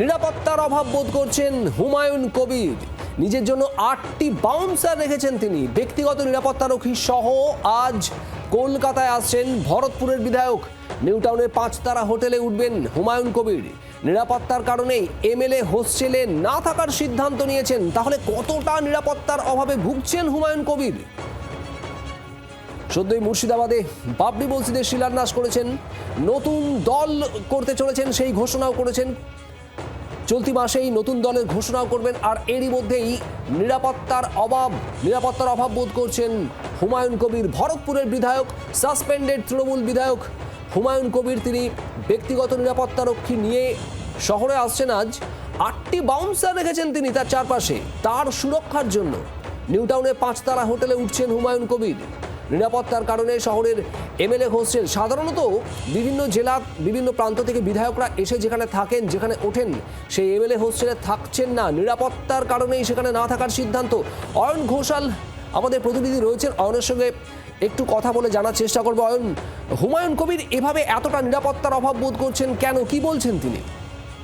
নিরাপত্তার অভাব বোধ করছেন হুমায়ুন কবির। নিজের জন্য আটটি বাউন্সার রেখেছেন তিনি। ব্যক্তিগত নিরাপত্তারক্ষী সহ আজ কলকাতায় আসছেন ভরতপুরের বিধায়ক। নিউ টাউনের পাঁচতারা হোটেলে উঠবেন হুমায়ুন কবির। নিরাপত্তার কারণে এমএলএ হোস্টেলে না থাকার সিদ্ধান্ত নিয়েছেন। তাহলে কতটা নিরাপত্তার অভাবে ভুগছেন হুমায়ুন কবির? সদ্যই মুর্শিদাবাদে বাবরি মসজিদের শিলান্যাস করেছেন। নতুন দল করতে চলেছেন সেই ঘোষণাও করেছেন চলতি মাসেই নতুন দলের ঘোষণাও করবেন আর এরই মধ্যেই নিরাপত্তার অভাব নিরাপত্তার অভাব বোধ করছেন হুমায়ুন কবির ভরতপুরের বিধায়ক, সাসপেন্ডেড তৃণমূল বিধায়ক। হুমায়ুন কবির তিনি ব্যক্তিগত নিরাপত্তারক্ষী নিয়ে শহরে আসছেন আজ। আটটি বাউন্সার রেখেছেন তিনি তার চারপাশে, তার সুরক্ষার জন্য। নিউ টাউনে পাঁচতারা হোটেলে উঠছেন হুমায়ুন কবির। নিরাপত্তার কারণে শহরের এমএলএ হোস্টেল, সাধারণত বিভিন্ন জেলা, বিভিন্ন প্রান্ত থেকে বিধায়করা এসে যেখানে থাকেন, যেখানে ওঠেন, সেই এমএলএ হোস্টেলে থাকছেন না। নিরাপত্তার কারণেই সেখানে না থাকার সিদ্ধান্ত। অয়ন ঘোষাল, আমাদের প্রতিনিধি রয়েছেন। অয়নের সঙ্গে একটু কথা বলে জানার চেষ্টা করব। অয়ন, হুমায়ুন কবির এভাবে এতটা নিরাপত্তার অভাব বোধ করছেন কেন? কি বলছেন তিনি?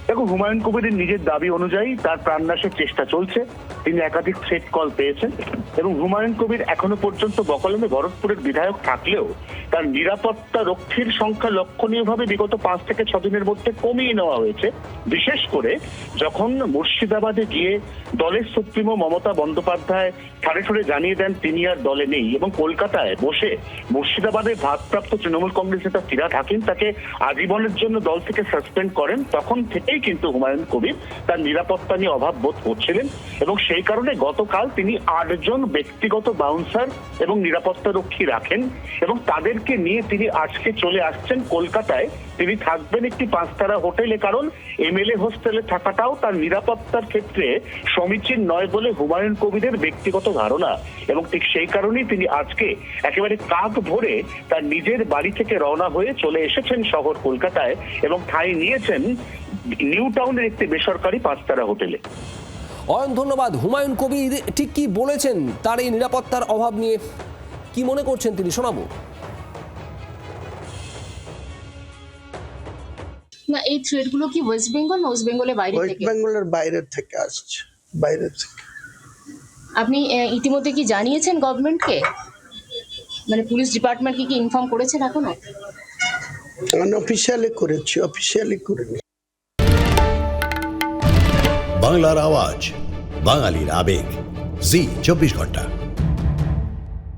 দেখো, হুমায়ুন কবিরের নিজের দাবি অনুযায়ী তার প্রাণনাশের চেষ্টা চলছে। তিনি একাধিক থ্রেট কল পেয়েছেন এবং হুমায়ুন কবির এখনও পর্যন্ত বকলমে ভরতপুরের বিধায়ক থাকলেও তার নিরাপত্তা রক্ষীর সংখ্যা লক্ষণীয়ভাবে বিগত পাঁচ থেকে ছদিনের মধ্যে কমিয়ে নেওয়া হয়েছে। বিশেষ করে যখন মুর্শিদাবাদে গিয়ে দলের সুপ্রিমো মমতা বন্দ্যোপাধ্যায় ঠাড়ে ঠুড়ে জানিয়ে দেন তিনি আর দলে নেই এবং কলকাতায় বসে মুর্শিদাবাদের ভারপ্রাপ্ত তৃণমূল কংগ্রেস নেতা ফিরাদ হাকিম তাকে আজীবনের জন্য দল থেকে সাসপেন্ড করেন। তখন থেকেই কিন্তু হুমায়ুন কবির তার নিরাপত্তা নিয়ে অভাব বোধ করছিলেন এবং সেই কারণে গতকাল তিনি আটজন ব্যক্তিগত বাউন্সার এবং নিরাপত্তা রক্ষী রাখেন এবং তাদেরকে নিয়ে তিনি আজকে চলে আসছেন কলকাতায়। তিনি থাকবেন একটি পাঁচতারা হোটেলে, কারণ এমএলএ হোস্টেলে থাকাটাও তার নিরাপত্তার ক্ষেত্রে সমীচীন নয় বলে হুমায়ুন কবিরের ব্যক্তিগত ধারণা। এবং ঠিক সেই কারণেই তিনি আজকে একেবারে কাক ভরে তার নিজের বাড়ি থেকে রওনা হয়ে চলে এসেছেন শহর কলকাতায় এবং ঠাঁই নিয়েছেন নিউ টাউনের একটি বেসরকারি পাঁচতারা হোটেলে। অয়ন ধন্যবাদ। হুমায়ুন কবির ঠিক কি বলেছেন তার এই নিরাপত্তার অভাব নিয়ে? কি মনে করছেন তিনি? শোনাবো। না এই থ্রেডগুলো কি ওয়েস্ট বেঙ্গল না ওয়েস্ট বেঙ্গলের বাইরে থেকে? ওয়েস্ট বেঙ্গলের বাইরের থেকে আসছে। বাইরের থেকে। আপনি ইতিমধ্যে কি জানিয়েছেন গভর্নমেন্টকে? মানে পুলিশ ডিপার্টমেন্টকে কি ইনফর্ম করেছেন এখনও? অফিসিয়ালি করেছি অফিসিয়ালি করিনি। বাংলার আওয়াজ বাঙালির আবেগ। জি চব্বিশ ঘণ্টা।